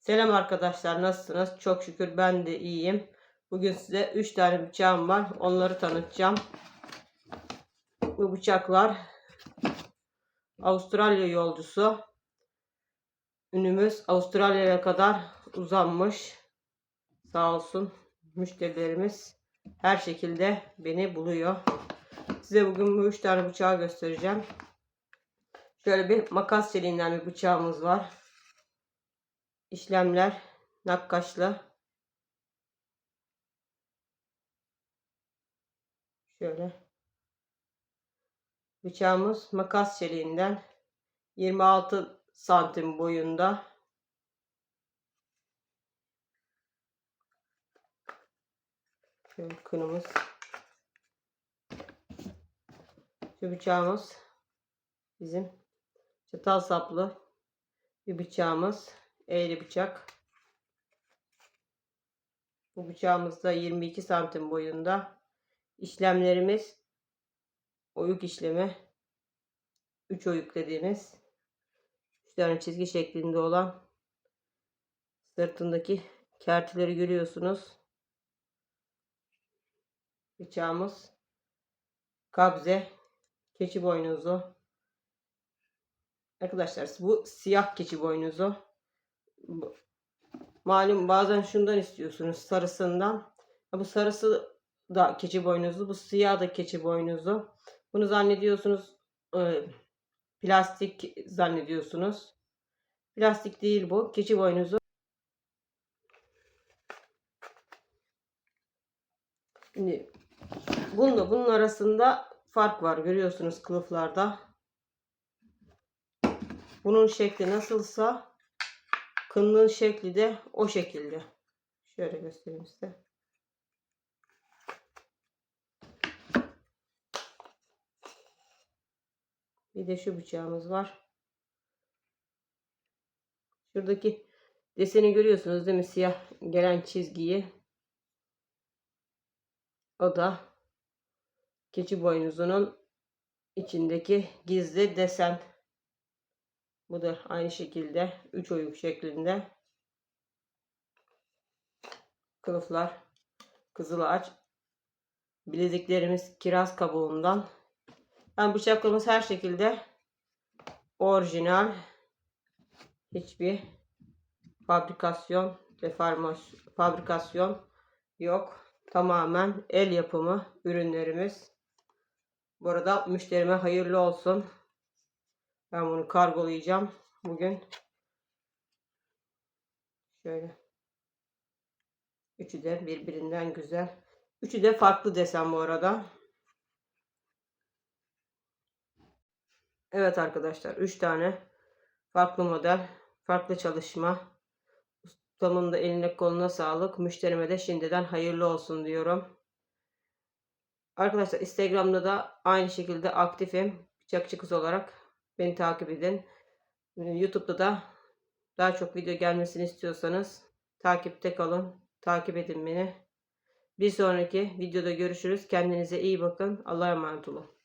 Selam arkadaşlar nasılsınız? Çok şükür ben de iyiyim. Bugün size 3 tane bıçağım var. Onları tanıtacağım. Bu bıçaklar Avustralya yolcusu. Ünümüz Avustralya'ya kadar uzanmış. Sağ olsun müşterilerimiz her şekilde beni buluyor. Size bugün bu 3 tane bıçağı göstereceğim. Şöyle bir makas çeliğinden bir bıçağımız var. İşlemler nakkaşlı. Şöyle. Bıçağımız makas çeliğinden 26 santim boyunda. Şöyle kınımız. Şu bıçağımız bizim çatal saplı bir bıçağımız. Eğri bıçak. Bu bıçağımız da 22 santim boyunda. İşlemlerimiz oyuk işlemi. 3 oyuk dediğimiz 3 tane çizgi şeklinde olan sırtındaki kertileri görüyorsunuz. Bıçağımız kabze keçi boynuzu. Arkadaşlar bu siyah keçi boynuzu. Malum bazen şundan istiyorsunuz sarısından. Bu sarısı da keçi boynuzlu. Bu siyah da keçi boynuzlu. Bunu zannediyorsunuz e, plastik zannediyorsunuz. Plastik değil bu. Keçi boynuzu. Şimdi bununla bunun arasında fark var. Görüyorsunuz kılıflarda. Bunun şekli nasılsa kınlığın şekli de o şekilde. Şöyle göstereyim size. Bir de şu bıçağımız var. Şuradaki deseni görüyorsunuz değil mi? Siyah gelen çizgiyi. O da keçi boynuzunun içindeki gizli desen. Bu da aynı şekilde 3 oyuk şeklinde. Kılıflar kızıl ağaç. Bileziklerimiz kiraz kabuğundan. Yani bıçaklarımız her şekilde orijinal. Hiçbir fabrikasyon, deformasyon, fabrikasyon yok. Tamamen el yapımı ürünlerimiz. Bu arada müşterime hayırlı olsun. Ben bunu kargolayacağım bugün. Şöyle. Üçü de birbirinden güzel. Üçü de farklı desen bu arada. Evet arkadaşlar. Üç tane farklı model. Farklı çalışma. Ustamın da eline koluna sağlık. Müşterime de şimdiden hayırlı olsun diyorum. Arkadaşlar Instagram'da da aynı şekilde aktifim. Bıçakçı kız olarak beni takip edin. YouTube'da da daha çok video gelmesini istiyorsanız takipte kalın. Takip edin beni. Bir sonraki videoda görüşürüz. Kendinize iyi bakın. Allah'a emanet olun.